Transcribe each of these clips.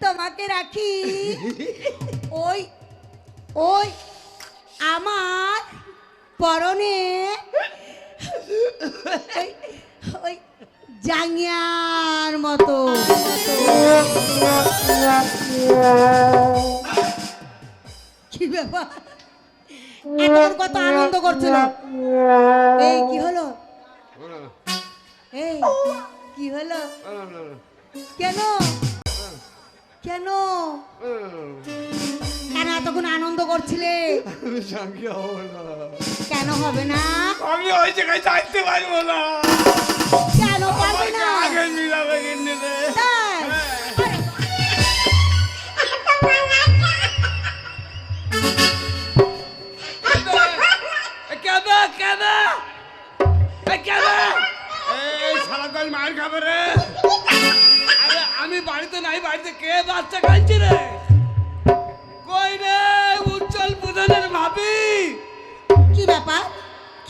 তোমাকে রাখি। ওই ওই আমার পরনে ওই- জাঙ্গিয়ার মতো। কি ব্যাপার? এখন কত আনন্দ করছিল এই কি হলো? এই কি হলো? কেন? কেন? কেন এতক্ষণ আনন্দ করছিলে? কেন হবে না? আমি ওই জায়গায় যাইতে পারব না। কেন পারবে না? আগে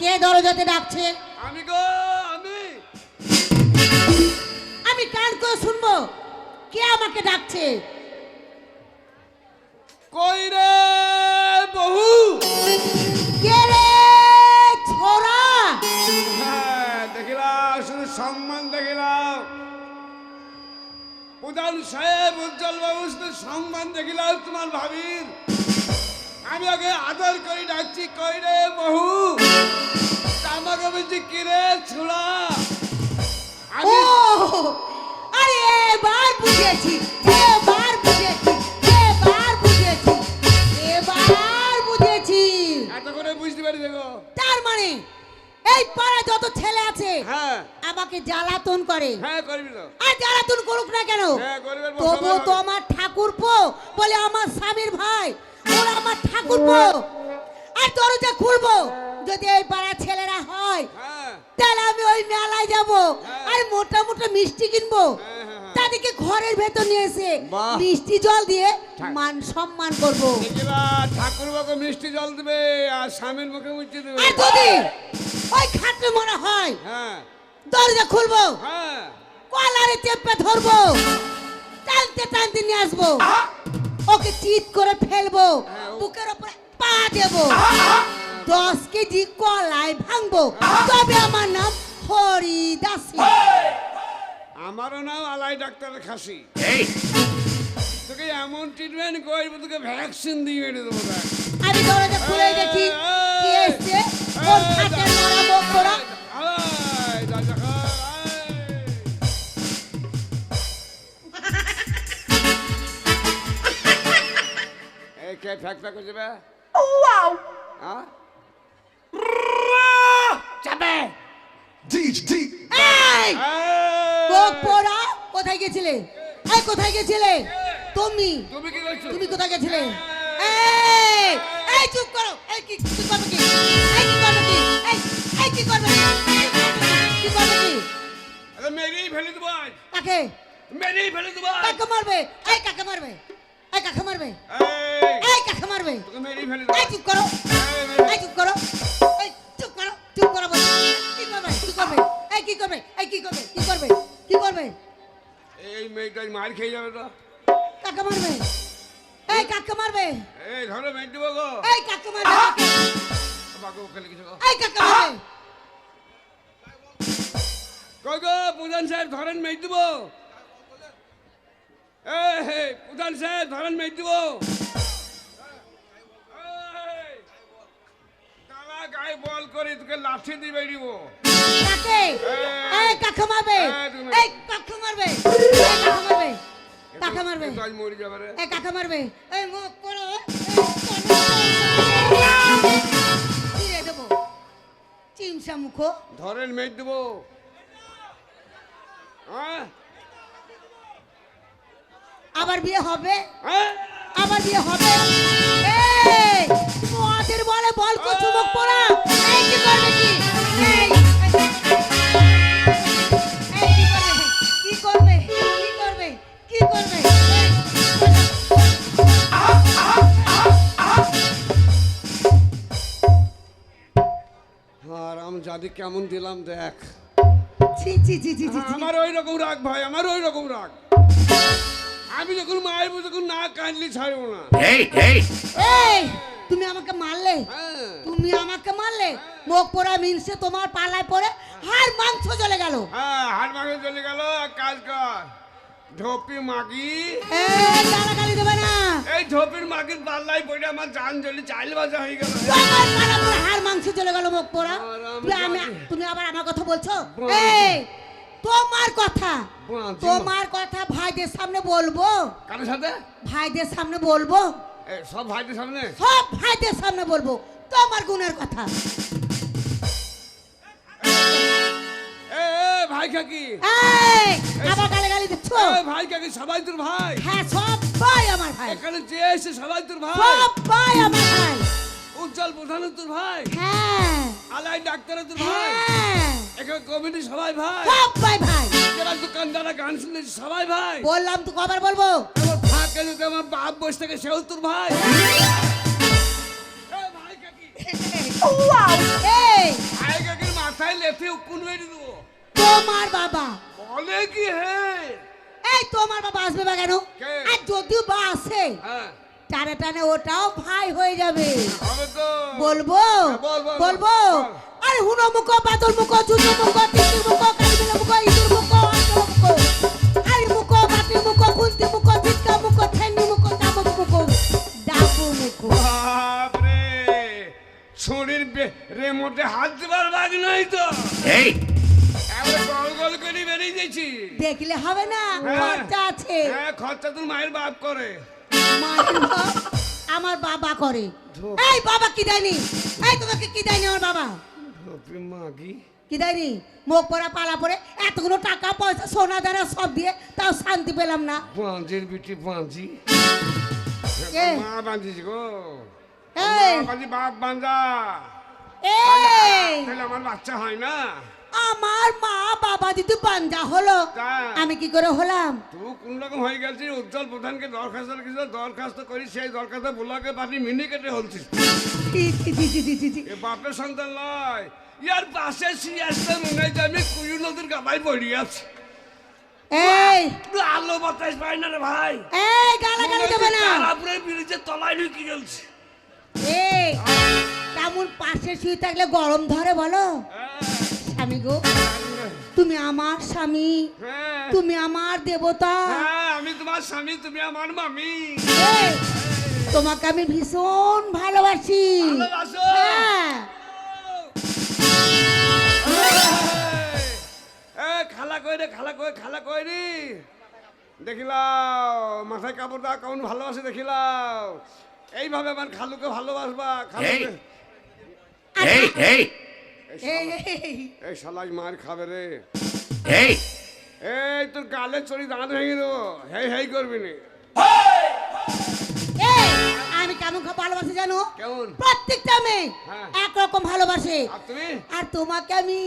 কে দরজাতে ডাকছে? আমি গো আমি। আমি কান করে শুনব। কে আমাকে ডাকছে? কই রে বহু? কে রে ছোরা হ্যাঁ দেখিলাম শুধু সম্মান দেখিলাম। প্রধান সাহেব উজ্জ্বল বাবু শুধু সম্মান দেখিলাম তোমার ভাবির। আমি ওকে আদর করে ডাকছি কই রে বহু? আমাকে বলছি কিরে ছুড়া? ও আমি আরে এবার বুঝেছি এবার বুঝেছি এবার বুঝেছি এবার বুঝেছি। এত করে বুঝতে পারি দেখো। তার মানে এই পাড়ায় যত ছেলে আছে হ্যাঁ। আমাকে জ্বালাতন করে। হ্যাঁ করবি তো। আর জ্বালাতন করুক না কেন? হ্যাঁ করবে তবুও তো আমার ঠাকুরপো বলে আমার স্বামীর ভাই ওরা আমার ঠাকুরপো। আর দরজা খুলবো যদি এই পাড়ার ছেলেরা হয় হ্যাঁ। তাহলে আমি ওই মেলায় যাব হ্যাঁ। আর মোটা মোটা মিষ্টি কিনবো। হ্যাঁ। তাদেরকে ঘরের ভেতর নিয়ে এসে মিষ্টি জল দিয়ে মান সম্মান করব। ঠাকুর বাবু মিষ্টি জল দেবে আর স্বামীর মুখে মুচি দেবে। আর যদি ওই খাটে মনে হয় দরজা খুলবো কলারে চেপে ধরবো টানতে টানতে নিয়ে আসব। ওকে চিট করে ফেলব। বুকের উপরে পা দেব। দশ কেজি কলাই ভাঙবো তবে আমার নাম হরিদাসী। আমারও নাম আলাই ডাক্তার খাসি। তোকে এমন ট্রিটমেন্ট করব তোকে ভ্যাকসিন দিয়ে মেরে দেবো আমি দরজা খুলে দেখি। ফ্যাক ফ্যাক হ্যাঁ? চাপে! Teach, teach. এই! এই! পোড়া কোথায় গেছিলে? এই কোথায় গেছিলে? তুমি? তুমি কি করছ? তুমি কোথায় গেছিলে? এই এই চুপ করো। এই কি কি করবে কি? এই কি করবে কি? এই এই কি করবে কি? কি করবে কি? আরে মেরেই ফেলে দেবো আজ। কাকে? মেরেই ফেলে দেবো কাকে মারবে? এই কাকে মারবে? এই কাকে মারবে? এই। কাকে মারবে? তোকে মেরেই ফেলে এই চুপ করো। এই, চুপ করো। এই চুপ করো চুপ করো কি করবে? কি করবে? এই কি করবে? এই কি করবে? কি করবে? কি করবে? এই মেয়েটা মার খেয়ে যাবে তো। কাকে মারবে? এই কাকে মারবে? এই ধরো মেয়ে দেবো গো এই কাকে মারবে? বাবু ওখানে কিছু এই কাকে মারবে? কই গো প্রধান সাহেব ধরেন মেয়ে দেবো প্রধান সাহেব ধরেন মেয়ে দেবো। গায়ে বল করে তোকে লাঠি দিয়ে বেরিয়েবো কাকে? এই কাকে মারবে? এই, কাকে মারবে? এই কাকে মারবে? কাকে মারবে? আজ মরে যাবে রে। এই কাকে মারবে? এই মুখ পড়ো দেবো। চিমসা মুখো। ধরেন মেয়ে দেবো। হ্যাঁ? আবার বিয়ে হবে? হ্যাঁ? আবার বিয়ে হবে? এই মদের বলে বল চুমক পড়া। এই কি করবে কি? এই কি করবে? কি করবে? কি করবে? কি করবে? এই, আর আমি জাদি কেমন দিলাম দেখ। ছি ছি। আমার ওই রকম রাগ ভাই আমার ওই রকম রাগ। আমি যখন মারবো তখন না কাঁদলি ছাড়বো না. এই তুমি আমাকে মারলে? হ্যাঁ। তুমি আমাকে মারলে? মুখ পোড়া মিনসে তোমার পালায় পড়ে হাড় মাংস চলে গেল। হ্যাঁ হাট মাকে চলে গেল। কাজ কর ঢোপি মাগি। এই গালাগালি দেবে না। এই ঢোপির মাগির পাল্লাই পড়ে আমার জান জ্বলি চাইল বাজা হয়ে গেল। হাড় মাংস চলে গেল মুখ পোড়া। আমি তুমি আমি তুমি আবার আমার কথা বলছো? এই তোমার কথা। তোমার কথা ভাইদের সামনে বলব। কারোর সাথে? ভাইদের সামনে বলব। সব ভাইদের সামনে? সব ভাইদের সামনে বলব। তোমার গুণের কথা। ভাই কাকি। এই আবার দিচ্ছ? ভাই কাকি সবাই তোর ভাই। হ্যাঁ সবাই আমার ভাই। এখানে যে এসে সবাই তোর ভাই। সবাই আমার ভাই। উজ্জ্বল প্রধান তোর ভাই। হ্যাঁ। আলাই ডাক্তার তোর ভাই। হ্যাঁ। এখানে কমিটি সবাই ভাই। সবাই ভাই যারা দোকানদারা গান শুনেছি সবাই ভাই। বললাম তো কবার বলব। আমার ফাঁকে যদি আমার বাপ বসে থাকে সেও তোর ভাই। মাথায় লেথে উকুন মেরে দেবো। তোমার বাবা। বলে কি হে? এই তোমার বাবা আসবে বা কেন? আর যদিও বা আসে হ্যাঁ। টানে টানে ওটাও ভাই হয়ে যাবে। বলব? হ্যাঁ, বল, বল, বলব? আরে হুনো মুখ বাদল মুখ জুতো মুখ টিকির মুখ কালিমেলা মুখ ইঁদুর মুখ আঁচল মুখ। আরে মুখ বাটি মুখ কুন্তি মুখ ঝিটকা মুখ ঠেঙ্গি মুখ চামচ মুখ ডাকু মুখ। বাপরে শরীর হাত দেবার নাই তো। যাচ্ছি দেখলে হবে না হ্যাঁ। খরচা আছে। হ্যাঁ খরচা তোর মায়ের বাপ করে। আমার বাবা করে। এই বাবা কি দেয়নি? এই তোমাকে কি দেয়নি আমার বাবা? কি? দেয়নি? মুখ পরা পালা পরে এতগুলো টাকা পয়সা সোনা দানা সব দিয়ে তাও শান্তি পেলাম না। পাঁচের বিটি পাঁচি? মা বাঁধিস গো। এই। বাপ বাঁধা এই। তাহলে আমার বাচ্চা হয় না। আমার মা বাবা যদি বাঞ্জা হলো। আমি কি করে হলাম? তুই কোন রকম হয়ে গেছিস উজ্জ্বল প্রধানকে দরখাস্ত কিছু দরখাস্ত করি সেই দরখাস্ত বুলাকে পাঠি মিনি কেটে হলছিস। বাপের সন্তান নয় ইয়ার পাশে সিয়াসটা মনে হয় আমি কুয়ু নদীর গাবায় পড়ে আছি। এই! আলো বাতাস পাই না রে ভাই। এই গালাগালি দেবে না। তারাপুরে ব্রিজের তলায় ঢুকে গেছি এই তেমন পাশে শুয়ে থাকলে গরম ধরে বলো। স্বামী গো। তুমি আমার স্বামী। হ্যাঁ। তুমি আমার দেবতা। হ্যাঁ আমি তোমার স্বামী তুমি আমার মামি। তোমাকে আমি ভীষণ ভালোবাসি। ভালোবাসো? হ্যাঁ। খালা কই রে খালা কই খালা কই রে? দেখিলাও মাথায় কাপড় দা কেমন ভালোবাসে দেখিলাও। এইভাবে আমার খালুকে ভালোবাসবা। খালুকে এই, এই শালাই মার খাবে রে। এই। এই তোর গালে চড়ি দাঁত ভেঙে দেবো। হেই হেই করবি নি। এই, আমি কেমন ভালোবাসি জানো? কেমন? প্রত্যেকটা মেয়ে হ্যাঁ। একরকম ভালোবাসে। আর তুমি? আর তোমাকে আমি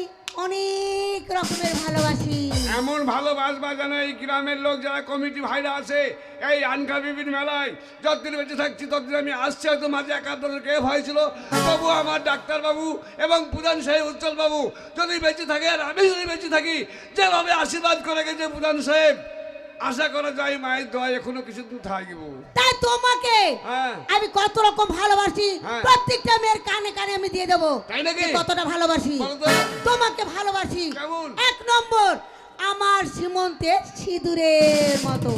অনেক রকমের ভালোবাসি। এমন ভালোবাসবা যেন এই গ্রামের লোক যারা কমিটি ভাইরা আছে, এই আনকা বিবির মেলায়। যতদিন বেঁচে থাকছি, ততদিন আমি আসছি, হয়তো মাঝে একাত্তরের কে হয়েছিল। তবু আমার ডাক্তারবাবু এবং প্রধান সাহেব উজ্জ্বল বাবু যদি বেঁচে থাকে, আর আমি যদি বেঁচে থাকি, যেভাবে আশীর্বাদ করে গেছে প্রধান সাহেব আশা করা যায় মায়ের দোয়া এখনও কিছুদিন থাকিব। তাই তোমাকে হ্যাঁ। আমি কত রকম ভালোবাসি হ্যাঁ। প্রত্যেকটা মেয়ের কানে কানে আমি দিয়ে দেবো তাই নাকি? কতটা ভালোবাসি। তোমাকে ভালোবাসি। কেমন? এক নম্বর আমার সীমন্তের সিঁদুরের মতো।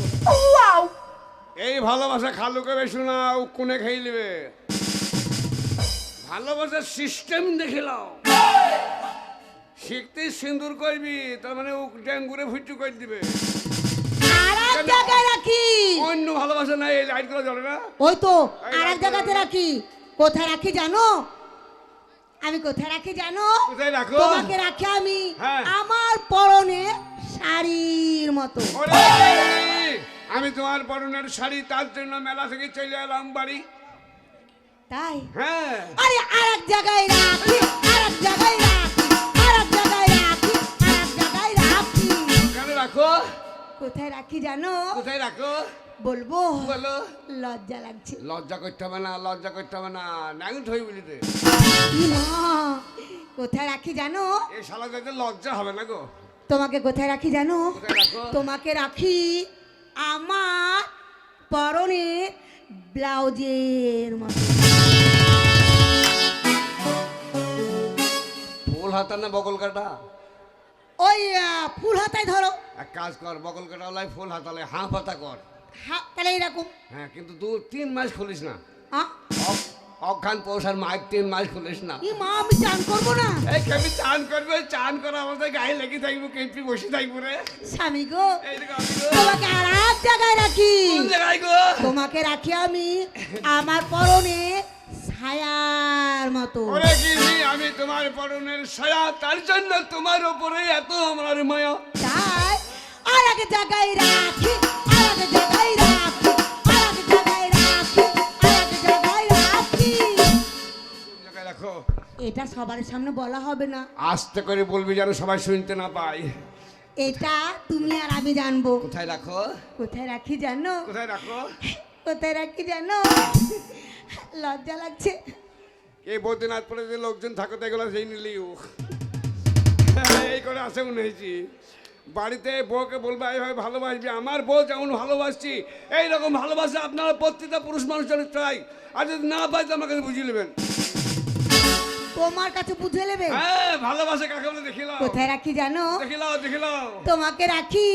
এই ভালোবাসা খালুকে বেশি না কোনে খেয়ে নেবে ভালোবাসার সিস্টেম দেখিলাও শিখতে সিঁদুর করবি তার মানে ও ড্যাঙ্গুরে ফুটু করে দিবে। এক জায়গায় রাখি। অন্য ভালোবাসা নাই এই লাইটগুলো জ্বলে না? ওই তো আর এক জায়গাতে রাখি। কোথায় রাখি জানো? আমি কোথায় রাখি জানো? কোথায় রাখো? তোমাকে রাখি আমি হ্যাঁ। আমার পরনে শাড়ির মতো। আমি তোমার পরনের শাড়ি তার জন্য মেলা থেকে চলে এলাম বাড়ি। তাই? হ্যাঁ। আরে আর এক জায়গায় রাখি আর এক জায়গায় রাখি আর এক জায়গায় কোথায় রাখি জানো? কোথায় রাখো? বলব। বলো। লজ্জা লাগছে। লজ্জা করতে হবে না লজ্জা করতে হবে না। ন্যাং থই বলি রে মা, কোথায় রাখি জানো? এই শালা যাতে লজ্জা হবে না গো। তোমাকে কোথায় রাখি জানো? তোমাকে রাখি আমার পরনে ব্লাউজের মতো। ফুল হাতা না বগল কাটা? ওই ফুল হাতায় ধরো। এক কাজ কর বকল কাটা লাই ফুল হাতালে হাঁ পাতা কর। হা তাহলে এরকম হ্যাঁ কিন্তু দু তিন মাস খুলিস না। অক- অজ্ঞান পৌষার মাইক তিন মাস খুলিস না। ই মা আমি চান করব না? এই কেমনি চান করবে? চান করা আমাদের গায়ে লেগে থাকব কেমপি বসে থাকব রে। স্বামী গো আমি। তোমাকে আর এক জায়গায় রাখি। কোন জায়গায় গো? তোমাকে রাখি আমি আমার পরনে ছায়ার মতো। ওরে আমি তোমার পরনের ছায়া তার জন্য তোমার উপরে এত আমার মায়া। তাই আর এক জায়গায় রাখি আর এক জায়গায় রাখি আর এক জায়গায় রাখি আর এক জায়গায় রাখি। জায়গায় রাখো? এটা সবার সামনে বলা হবে না। আস্তে করে বলবি যেন সবাই শুনতে না পায়। এটা তুমি আর আমি জানব। কোথায় রাখো? কোথায় রাখি জানো? কোথায় রাখো? কোথায় রাখি জানো? লজ্জা লাগছে। এই বদ্রীনাথ পরে যে লোকজন থাকো তো এগুলো সেই নিলিও এই করে আসে মনে হয়েছি বাড়িতে বউকে বলবে এইভাবে ভালোবাসবি আমার বউ যেমন ভালোবাসছি এইরকম ভালোবাসা আপনারা প্রত্যেকটা পুরুষ মানুষের চাই আর যদি না পাই তো আমার কাছে বুঝিয়ে নেবেন। তোমার কাছে বুঝে নেবে? হ্যাঁ ভালোবাসা কাকে বলে? দেখিলাও কোথায় রাখি জানো? দেখিলাও দেখিলাও তোমাকে রাখি।